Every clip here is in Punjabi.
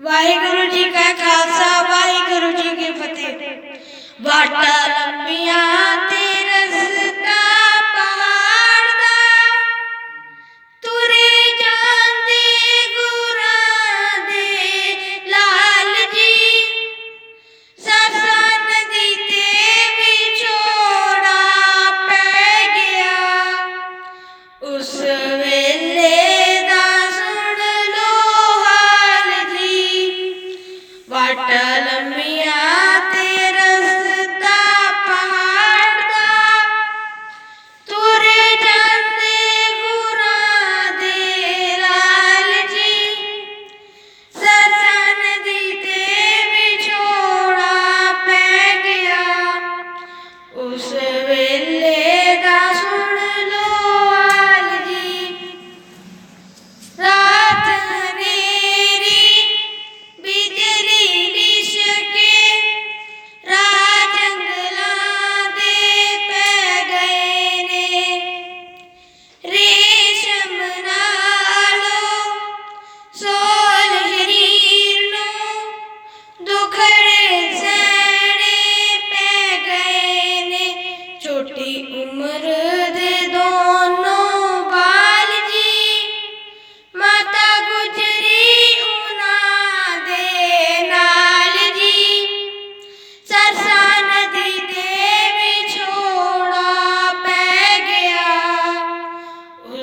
ਵਾਹਿਗੁਰੂ ਜੀ ਕਾ ਖਾਲਸਾ ਵਾਹਿਗੁਰੂ ਜੀ ਕੀ ਫਤਿਹ। ਬਾਟਾ ਲੰਮੀਆਂ Fight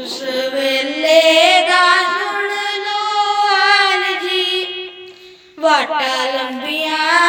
ਉਸ ਦਾ ਸੁਣ ਲੋ ਜੀ। ਵਾਟਾ ਲੰਬੀਆਂ